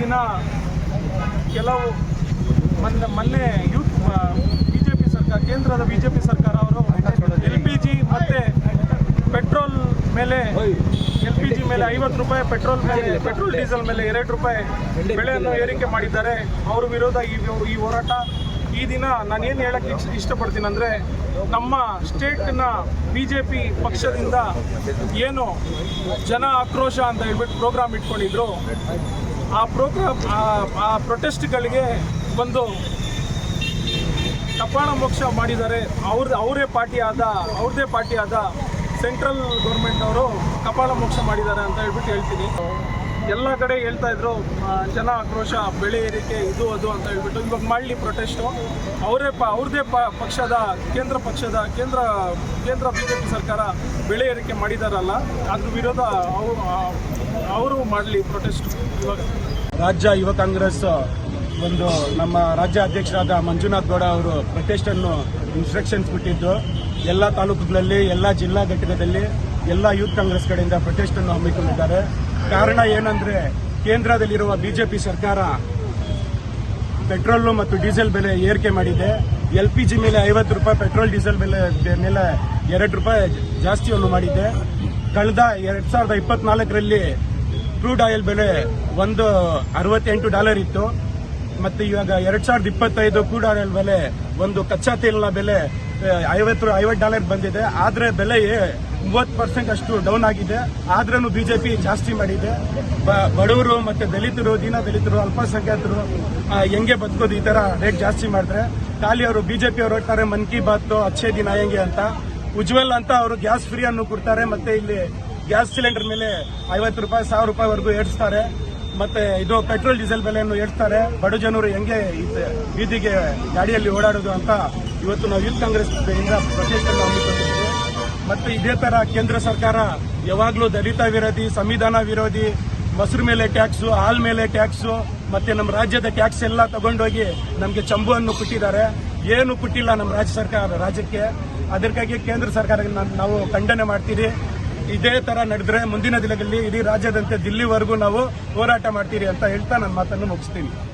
ದಿನ ಕೆಲವು ಮೊನ್ನೆ ಮೊನ್ನೆ ಯೂತ್ ಪಿ ಸರ್ಕಾರ, ಕೇಂದ್ರದ ಬಿ ಜೆ ಪಿ ಸರ್ಕಾರ ಅವರು ಎಲ್ ಪಿ ಜಿ ಮತ್ತೆ ಪೆಟ್ರೋಲ್ ಮೇಲೆ ಎಲ್ ಪಿ ಜಿ ಮೇಲೆ ಐವತ್ತು ರೂಪಾಯಿ, ಪೆಟ್ರೋಲ್ ಮೇಲೆ, ಪೆಟ್ರೋಲ್ ಡೀಸೆಲ್ ಮೇಲೆ ಎರಡು ರೂಪಾಯಿ ಬೆಳೆಯನ್ನು ಏರಿಕೆ ಮಾಡಿದ್ದಾರೆ. ಅವ್ರ ವಿರೋಧ ಈ ಈ ಹೋರಾಟ. ಈ ದಿನ ನಾನೇನು ಹೇಳಕ್ಕೆ ಇಷ್ಟ, ಇಷ್ಟಪಡ್ತೀನಿ ಅಂದರೆ ನಮ್ಮ ಸ್ಟೇಟ್ನ ಬಿ ಜೆ ಪಿ ಪಕ್ಷದಿಂದ ಏನು ಜನ ಆಕ್ರೋಶ ಅಂತ ಹೇಳ್ಬಿಟ್ಟು ಪ್ರೋಗ್ರಾಮ್ ಇಟ್ಕೊಂಡಿದ್ರು. ಆ ಪ್ರೋಗ್ರಾಮ್, ಆ ಪ್ರೊಟೆಸ್ಟ್ಗಳಿಗೆ ಒಂದು ಕಪಾಳ ಮೋಕ್ಷ ಮಾಡಿದ್ದಾರೆ ಅವ್ರ, ಅವರೇ ಪಾರ್ಟಿ ಆದ ಅವ್ರದ್ದೇ ಪಾರ್ಟಿ ಆದ ಸೆಂಟ್ರಲ್ ಗೌರ್ಮೆಂಟ್ ಅವರು ಕಪಾಳ ಮೋಕ್ಷ ಮಾಡಿದ್ದಾರೆ ಅಂತ ಹೇಳ್ಬಿಟ್ಟು ಹೇಳ್ತೀನಿ. ಎಲ್ಲ ಕಡೆ ಹೇಳ್ತಾ ಇದ್ರು ಜನ ಆಕ್ರೋಶ ಬೆಳೆ ಏರಿಕೆ, ಇದು, ಅದು ಅಂತ ಹೇಳ್ಬಿಟ್ಟು ಇವಾಗ ಮಾಡಲಿ ಪ್ರೊಟೆಸ್ಟು. ಅವರೇ ಪ ಅವ್ರದ್ದೇ ಪ, ಪಕ್ಷದ, ಕೇಂದ್ರ ಪಕ್ಷದ, ಕೇಂದ್ರ ಕೇಂದ್ರ ಬಿಜೆಪಿ ಸರ್ಕಾರ ಬೆಳೆ ಏರಿಕೆ ಮಾಡಿದಾರಲ್ಲ, ಅದ್ರ ವಿರೋಧ ಅವರು ಮಾಡಲಿ ಪ್ರೊಟೆಸ್ಟ್ ರಾಜ್ಯ ಯುವ ಕಾಂಗ್ರೆಸ್, ಒಂದು ನಮ್ಮ ರಾಜ್ಯ ಅಧ್ಯಕ್ಷರಾದ ಮಂಜುನಾಥ್ ಗೌಡ ಅವರು ಪ್ರೊಟೆಸ್ಟ್ ಅನ್ನು ಇನ್ಸ್ಟ್ರಕ್ಷನ್ಸ್ ಬಿಟ್ಟಿದ್ದು ಎಲ್ಲ ತಾಲೂಕುಗಳಲ್ಲಿ, ಎಲ್ಲ ಜಿಲ್ಲಾ ಘಟಕದಲ್ಲಿ ಎಲ್ಲ ಯೂತ್ ಕಾಂಗ್ರೆಸ್ ಕಡೆಯಿಂದ ಪ್ರೊಟೆಸ್ಟ್ ಅನ್ನು ಹಮ್ಮಿಕೊಂಡಿದ್ದಾರೆ. ಕಾರಣ ಏನಂದ್ರೆ, ಕೇಂದ್ರದಲ್ಲಿರುವ ಬಿಜೆಪಿ ಸರ್ಕಾರ ಪೆಟ್ರೋಲ್ ಮತ್ತು ಡೀಸೆಲ್ ಬೆಲೆ ಏರಿಕೆ ಮಾಡಿದೆ. ಎಲ್ ಪಿ ಜಿ ಮೇಲೆ ಐವತ್ತು ರೂಪಾಯಿ, ಪೆಟ್ರೋಲ್, ಡೀಸೆಲ್ ಬೆಲೆ ಮೇಲೆ ಎರಡು ರೂಪಾಯಿ ಜಾಸ್ತಿಯನ್ನು ಮಾಡಿದೆ. ಕಳೆದ ಎರಡ್ ಸಾವಿರದ ಇಪ್ಪತ್ನಾಲ್ಕರಲ್ಲಿ ಕ್ರೂಡ್ ಆಯಿಲ್ ಬೆಲೆ ಒಂದು ಅರವತ್ತೆಂಟು ಡಾಲರ್ ಇತ್ತು. ಮತ್ತೆ ಇವಾಗ ಎರಡ್ ಸಾವಿರದ ಇಪ್ಪತ್ತೈದು ಕ್ರೂಡ್ ಆಯಿಲ್ ಬೆಲೆ ಒಂದು ಕಚ್ಚಾ ತೈಲಿನ ಬೆಲೆ ಐವತ್ತು ಐವತ್ತು ಡಾಲರ್ ಬಂದಿದೆ. ಆದ್ರೆ ಬೆಲೆ ಮೂವತ್ತು ಪರ್ಸೆಂಟ್ ಅಷ್ಟು ಡೌನ್ ಆಗಿದೆ. ಆದ್ರೂ ಬಿಜೆಪಿ ಜಾಸ್ತಿ ಮಾಡಿದೆ. ಬಡವರು ಮತ್ತೆ ದಲಿತರು, ದೀನ ದಲಿತರು, ಅಲ್ಪಸಂಖ್ಯಾತರು ಹೆಂಗೆ ಬದುಕೋದು ಈ ತರ ರೇಟ್ ಜಾಸ್ತಿ ಮಾಡಿದ್ರೆ, ಖಾಲಿ ಅವರು ಬಿಜೆಪಿ ಅವರು ಹೇಳ್ತಾರೆ, ಮನ್ ಕಿ ಬಾತ್ ಅಚ್ಚೆ ದಿನ ಹೆಂಗೆ ಅಂತ. ಉಜ್ವಲ್ ಅಂತ ಅವರು ಗ್ಯಾಸ್ ಫ್ರೀ ಅನ್ನು ಕೊಡ್ತಾರೆ. ಮತ್ತೆ ಇಲ್ಲಿ ಗ್ಯಾಸ್ ಸಿಲಿಂಡರ್ ಮೇಲೆ ಐವತ್ತು ರೂಪಾಯಿ, ಸಾವಿರ ರೂಪಾಯಿವರೆಗೂ ಏರಿಸ್ತಾರೆ. ಮತ್ತೆ ಇದು ಪೆಟ್ರೋಲ್, ಡೀಸೆಲ್ ಬೆಲೆಯನ್ನು ಏರ್ತಾರೆ ಬಡ ಜನರು ಹೆಂಗೆ ಬೀದಿಗೆ ಗಾಡಿಯಲ್ಲಿ ಓಡಾಡೋದು ಅಂತ ಇವತ್ತು ನಾವು ಯೂತ್ ಕಾಂಗ್ರೆಸ್ ಪ್ರೊಟೆಸ್ಟ್ ಮತ್ತು ಮತ್ತೆ ಇದೇ ತರ ಕೇಂದ್ರ ಸರ್ಕಾರ ಯಾವಾಗಲೂ ದಲಿತ ವಿರೋಧಿ, ಸಂವಿಧಾನ ವಿರೋಧಿ, ಮೊಸರು ಮೇಲೆ ಟ್ಯಾಕ್ಸು, ಹಾಲ್ ಮೇಲೆ ಟ್ಯಾಕ್ಸು, ಮತ್ತೆ ನಮ್ಮ ರಾಜ್ಯದ ಟ್ಯಾಕ್ಸ್ ಎಲ್ಲ ತಗೊಂಡೋಗಿ ನಮಗೆ ಚಂಬುವನ್ನು ಕೊಟ್ಟಿದ್ದಾರೆ. ಏನು ಕೊಟ್ಟಿಲ್ಲ ನಮ್ಮ ರಾಜ್ಯ ಸರ್ಕಾರ, ರಾಜ್ಯಕ್ಕೆ. ಅದಕ್ಕಾಗಿ ಕೇಂದ್ರ ಸರ್ಕಾರ ನಾವು ಖಂಡನೆ ಮಾಡ್ತೀರಿ ಇದೇ ತರ ನಡೆದ್ರೆ ಮುಂದಿನ ದಿನಗಳಲ್ಲಿ ಇಡೀ ರಾಜ್ಯದಂತೆ ದಿಲ್ಲಿವರೆಗೂ ನಾವು ಹೋರಾಟ ಮಾಡ್ತೀರಿ ಅಂತ ಹೇಳ್ತಾ ನನ್ನ ಮಾತನ್ನು ಮುಗಿಸ್ತೀನಿ.